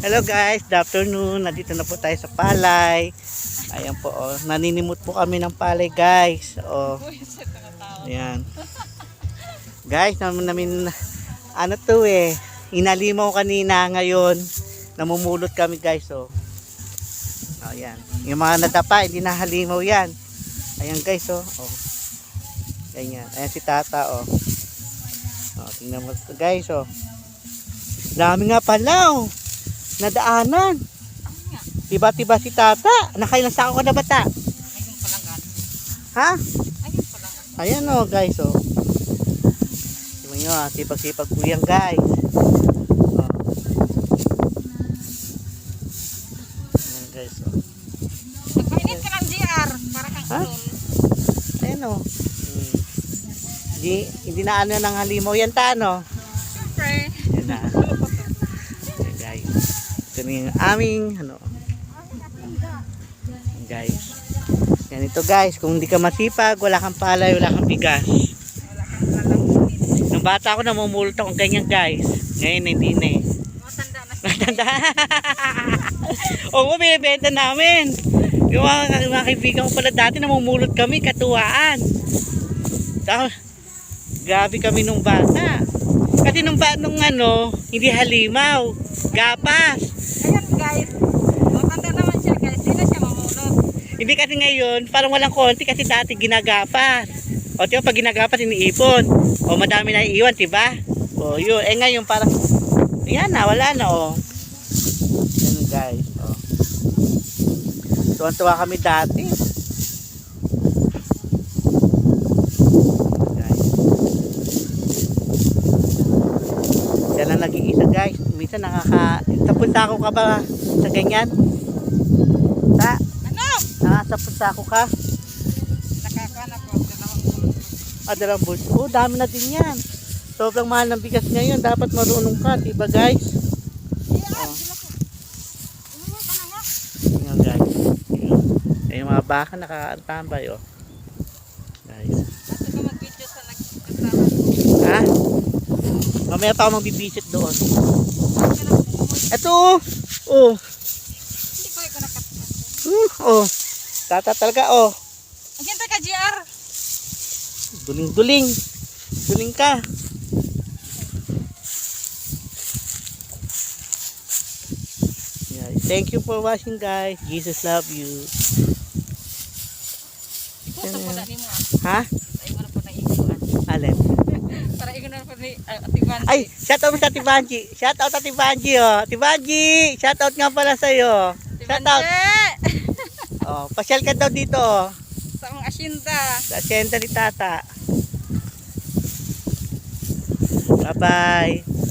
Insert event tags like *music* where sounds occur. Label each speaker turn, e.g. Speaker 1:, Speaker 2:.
Speaker 1: Hello guys, good afternoon. Nandito na po tayo sa palay. Ayan po, oh. naninimot po kami ng palay guys. Oh. Ayan. Guys, namin namin, ano to eh, inalimaw kanina ngayon. Namumulot kami guys, oh. Oh, ayan. Yung mga nadapa, hindi nahalimaw yan. Ayan guys, oh. oh. Ganyan. Ayan si tata, oh. Oh, tingnan mo guys, oh. Dami nga pala, oh. Nadaanan. Tiba-tiba si tata. Nakailang sako ka na bata?
Speaker 2: Ayun pa lang.
Speaker 1: Ha?
Speaker 2: Ayun pa lang.
Speaker 1: Ayan oh, guys, oh. Tingnan nyo, ah, sipag-sipag po yan, guys. Oh. Ayan, guys, oh.
Speaker 2: Nagpainit ka ng GR. Para kang
Speaker 1: Ha?
Speaker 2: ulol.
Speaker 1: Ayan, oh. Hmm. Hindi, hindi na ano ng halimaw yan, ta, ano?
Speaker 2: Siyempre.
Speaker 1: Ayan na. Ayan, guys. Yung aming, ano. Guys. Yan ito, guys. Kung hindi ka masipag, wala kang palay, wala kang bigas. Nung bata ako, namumulot akong ganyan, guys. Ngayon, hindi na eh.
Speaker 2: Matanda. *laughs*
Speaker 1: Oo, binibenta namin. Yung mga, mga kaibigan ko pala dati, namumulot kami, katuwaan. Grabe kami nung bata. Kasi nung nung ano, hindi halimaw, gapas.
Speaker 2: Ayan guys. Matanda naman siya guys. Hindi na siya mamulot.
Speaker 1: Hindi kasi ngayon, parang walang konti kasi dati ginagapas. O, tiyo, pag ginagapas, iniipon. O, madami na iiwan, diba? O, yun. Eh, ngayon, parang, yan na, wala na, o. Ganun, guys. O. Tuwan-tuwa kami dati. Guys. Yan lang nag-iisa, guys. Minsan nakaka... Tapos ako ka ba sa ganyan? Sa? Ako ka?
Speaker 2: Nakakana ko. Dalawang ulol.
Speaker 1: Ah, dalawang bulso. Oh, dami na din yan. Sobrang mahal ng bigas ngayon. Dapat marunong ka, diba guys?
Speaker 2: Ka na nga.
Speaker 1: Tingnan guys. Tingnan. Yung mga baka nakakantambay, oh. Guys. Ha? Mamaya pa ako magbibisit doon. Ito, oh. Oh.
Speaker 2: Hindi ko ikaw nakat.
Speaker 1: Uh, oh. Tata talaga, oh.
Speaker 2: Ayan ka GR.
Speaker 1: Duling-duling. Duling ka. Yeah, Thank you for watching, guys. Jesus love you.
Speaker 2: Ipuso po na ni mo ah.
Speaker 1: Ha?
Speaker 2: Na po na ikuan.
Speaker 1: Alin? *laughs*
Speaker 2: Para na po ni ah, Atiban.
Speaker 1: Ay, shout out sa Tibanji. Shout out sa Tibanji, oh. Tibanji, shout out nga pala sa iyo. Shout out. *laughs* Oh, pasyal ka daw dito, oh.
Speaker 2: Sa mga asyenda.
Speaker 1: Sa asyenda ni Tata. Bye-bye.